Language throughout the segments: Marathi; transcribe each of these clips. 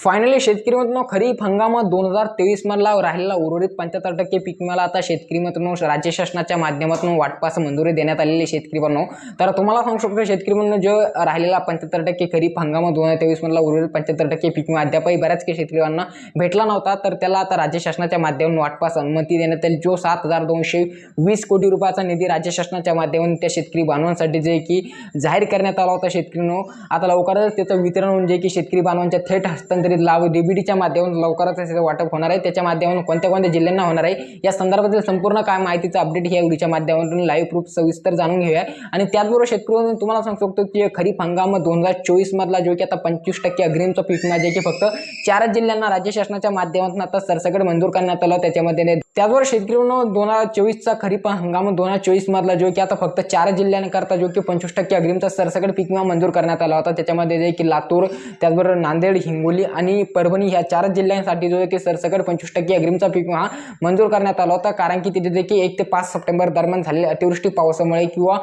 फायनली शेतकरी मित्रांनो खरीप हंगामात दोन हजार तेवीस मधला राहिलेला उर्वरित पंच्याहत्तर टक्के पीक मला आता शेतकरी मित्रांनो राज्य शासनाच्या माध्यमातून वाटपास मंजुरी देण्यात आलेली शेतकरी मित्रांनो. तर तुम्हाला सांगू शकतो शेतकरी मित्रांनो जो राहिलेला पंच्याहत्तर टक्के खरीप हंगामात दोन हजार तेवीस मधला उर्वरित पंच्याहत्तर टक्के पीक विमा अद्यापही बऱ्याच काही शेतकऱ्यांना भेटला नव्हता तर त्याला आता राज्य शासनाच्या माध्यमातून वाटपास अनुमती देण्यात आली जो सात हजार दोनशे वीस कोटी रुपयाचा निधी राज्य शासनाच्या माध्यमातून त्या शेतकरी बांधवांसाठी जे की जाहीर करण्यात आला होता शेतकरीनो आता लवकरच त्याचं वितरण म्हणजे की शेतकरी बांधवांच्या थेट हस्तांतरित लाभ डीबीडीच्या माध्यमातून लवकरच त्याचं वाटप होणार आहे त्याच्या माध्यमातून कोणत्या कोणत्या जिल्ह्यांना होणार आहे या संदर्भातील संपूर्ण काय माहितीचं अपडेट ह्या व्हिडिओच्या माध्यमातून लाईव्ह प्रूफ सविस्तर जाणून घेऊया. आणि त्याचबरोबर शेतकरी तुम्हाला सांगू शकतो की खरीप हंगाम दोन हजार चोवीसमधला जो की आता पंचवीस टक्के अग्रिमचं पीक माझे जे की फक्त चारच जिल्ह्यांना राज्य शासनाच्या माध्यमातून आता सरसकट मंजूर करण्यात आलं त्याच्यामध्ये. त्याचबरोबर शेतकऱ्यांना दोन हजार चोवीसचा खरीप हंगाम दोन हजार चोवीसमधला जो की आता फक्त चार जिल्ह्यांकरता जो की पंचवीस टक्के अग्रिमचा सरसकट पीक विमा मंजूर करण्यात आला होता. त्याच्यामध्ये जे की लातूर त्याचबरोबर नांदेड हिंगोली आणि परभणी ह्या चार जिल्ह्यांसाठी जो आहे की सरसकट पंचवीस टक्के अग्रिमचा पीक विमा मंजूर करण्यात आला होता. कारण की तिथे जे की एक ते पाच सप्टेंबर दरम्यान झालेल्या अतिवृष्टी पावसामुळे किंवा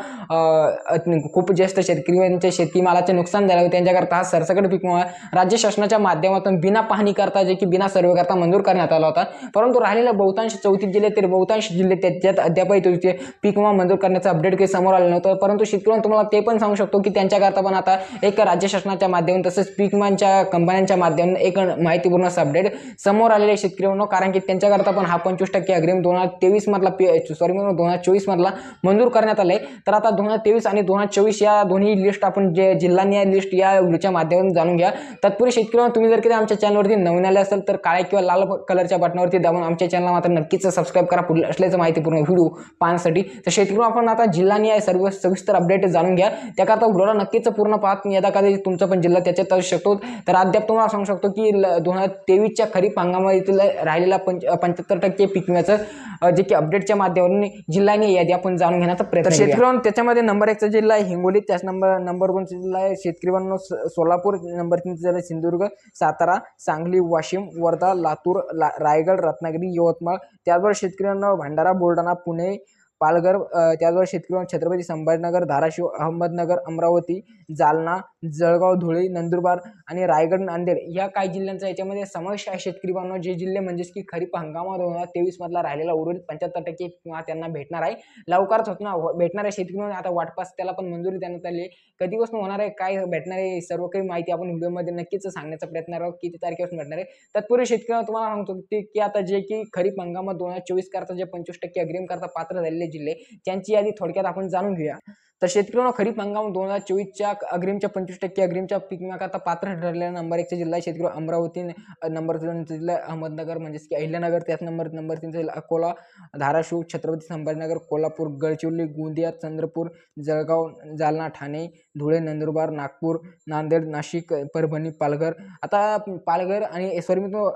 खूप जास्त शेतकऱ्यांच्या शेतीमालाचे नुकसान झाले त्यांच्याकरता हा सरसकट पीक विमा राज्य शासनाच्या माध्यमातून बिना पाहणी करता जे की बिना सर्वे करता मंजूर करण्यात आला होता. परंतु राहिलेला बहुतांश चौथीत जिल्हे तरी बहुतांश जिल्हे त्याच्यात अद्यापही तुझे पीक विमा मंजूर करण्याचं अपडेट काही समोर आलं नव्हतं. परंतु शेतकऱ्यांना तुम्हाला ते पण सांगू शकतो की त्यांच्याकरता पण आता एक राज्य शासनाच्या माध्यमातून तसेच पीक विमांच्या कंपन्यांच्या माध्यमातून एक माहितीपूर्ण असं अपडेट समोर आलेले शेतकरी कारण की त्यांच्याकरता पण हा पंचवीस टक्के अग्रिम दोन हजार तेवीस मधला सॉरी दोन हजार चोवीस मधला मंजूर करण्यात आले तर आता दोन हजार तेवीस आणि दोन हजार चोवीस या दोन्ही लिस्ट आपण जे जिल्हानिहाय लिस्ट या व्हिडिओच्या माध्यमातून जाणून घ्या. तत्पूर्वी शेतकऱ्यांना तुम्ही जर कधी आमच्या चॅनलवरती नवीन आले असेल तर काळ्या किंवा लाल कलरच्या बटनावरती दाबून आमच्या चॅनलला मात्र नक्कीच सबस्क्राईब करा. पुढे असल्याचं माहितीपूर्ण व्हिडिओ पाहण्यासाठी. तर शेतकरी आपण आता जिल्हानिहाय सर्व सविस्तर अपडेट जाणून घ्या. त्याकरता व्हिडिओला नक्कीच पूर्ण पाहत मी यदा कधी तुमचा पण जिल्हा त्याच्यात असू शकतो. तर अद्याप तुम्हाला सांगू शकतो की दोन हजार तेवीसच्या खरीप हंगामातील राहिलेला पंच पंच्याहत्तर टक्के पीक विम्याचं जे की अपडेटच्या माध्यमातून जिल्ह्याने यादी आपण जाणून घेण्याचा प्रयत्न शेतकरी त्याच्यामध्ये नंबर एकचा जिल्हा आहे हिंगोली त्याच नंबर नंबर दोनचा जिल्हा आहे शेतकरी सोलापूर नंबर तीनचा जिल्हा आहे सिंधुदुर्ग सातारा सांगली वाशिम वर्धा लातूर ला रायगड रत्नागिरी यवतमाळ त्याचबरोबर शेतकऱ्यांना भंडारा बुलढाणा पुणे पालघर त्याचबरोबर शेतकरी छत्रपती संभाजीनगर धाराशिव अहमदनगर अमरावती जालना जळगाव धुळे नंदुरबार आणि रायगड नांदेड या काही जिल्ह्यांचा याच्यामध्ये समावेश आहे शेतकरी बांधव जे जिल्हे म्हणजेच की खरीप हंगामा दोन हजार तेवीसमधला राहिलेला उर्वरित पंच्याहत्तर टक्के किंवा त्यांना भेटणार आहे. लवकरच होत ना हो, भेटणार आहे शेतकरी आता वाटपास त्याला पण मंजुरी देण्यात आली आहे. कधीपासून होणार आहे काय भेटणार आहे सर्व काही माहिती आपण व्हिडिओमध्ये नक्कीच सांगण्याचा प्रयत्न आहोत किती तारखेपासून भेटणार आहे. तत्पूर्वी शेतकऱ्यांना तुम्हाला सांगतो की की आता जे की खरीप हंगामात दोन हजार चोवीस करता जे पंचवीस टक्के अग्रिम करता पात्र झालेले जिल्हे? त्यांची यादी थोडक्यात आपण जाणून घेऊया. तर शेतकऱ्यांना खरीप हंगाम दोन हजार चोवीसच्या अग्रिमच्या पंचवीस टक्के अग्रिमच्या पीक आता पात्र ठरलेला नंबर एकचा जिल्हा शेतकरी अमरावती नंबर दोनचा जिल्हा अहमदनगर म्हणजेच की अहिल्यानगर त्याच नंबर नंबर तीनचा जिल्हा अकोला धाराशिव छत्रपती संभाजीनगर कोल्हापूर गडचिरोली गोंदिया चंद्रपूर जळगाव जालना ठाणे धुळे नंदुरबार नागपूर नांदेड नाशिक परभणी पालघर. आता पालघर आणि सॉरी मी तो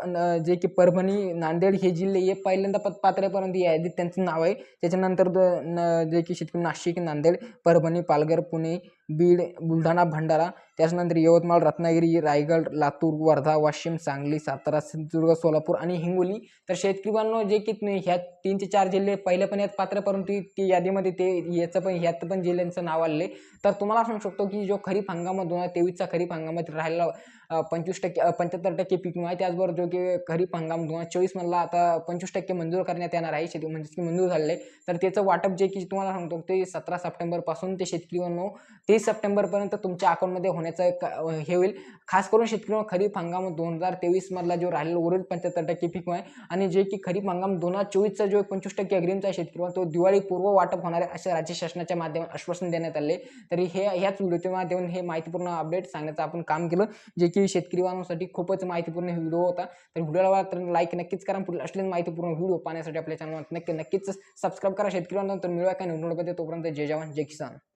जे की परभणी नांदेड हे जिल्हे हे पहिल्यांदा पत पात्र आहे त्यांचं नाव आहे. त्याच्यानंतर द- न- जे की शेतकरी नाशिक नांदेड परभणी पालघर पुणे बीड बुलढाणा भंडारा त्याच्यानंतर यवतमाळ रत्नागिरी रायगड लातूर वर्धा वाशिम सांगली सातारा सिंधुदुर्ग सोलापूर आणि हिंगोली. तर शेतकरी बांधव जे की तुम्ही ह्या तीन ते चार जिल्हे पहिले पण यात पात्र परंतु ती यादीमध्ये ते याचं पण ह्यात पण जिल्ह्यांचं नाव आलेलं आहे. तर तुम्हाला सांगू शकतो की जो खरीप हंगामात दोन हजार तेवीसचा खरीप हंगामात राहिला पंचवीस टक्के पंच्याहत्तर टक्के पीक विमा आहे. त्याचबरोबर जो की खरीप हंगाम दोन हजार चोवीस मधला आता पंचवीस टक्के मंजूर करण्यात येणार आहे शेती म्हणजे की मंजूर झाले तर त्याचं वाटप जे की तुम्हाला सांगतो ते सतरा सप्टेंबरपासून ते शेतकरी बांधव तीस सप्टेंबरपर्यंत तुमच्या अकाउंटमध्ये होण्याचं एक हे होईल. खास करून शेतकरी खरीप हंगाम दोन हजार तेवीसमधला जो राहिलेला उर्वरित पंच्याहत्तर टक्के पीक आहे आणि जे की खरीप हंगाम दोन हजार चोवीसचा जो पंचवीस टक्के अग्रिमचा आहे शेतकरी तो दिवाळीपूर्व वाटप होणार आहे असे राज्य शासनाच्या माध्यमात आश्वासन देण्यात आले. तरी हे ह्याच व्हिडिओच्या माध्यमातून हे माहितीपूर्ण अपडेट सांगण्याचं आपण काम केलं जे की शेतकरी बांधवांसाठी खूपच माहितीपूर्ण व्हिडिओ होता. तर व्हिडिओला तर लाईक नक्कीच करा. पुढे असलेले माहितीपूर्ण व्हिडिओ पाहण्यासाठी आपल्या चॅनलवर नक्की नक्कीच सबस्क्राईब करा. शेतकरी बांधव तर मिळवा काय निवडणुकीमध्ये तोपर्यंत जय जवान जय किसान.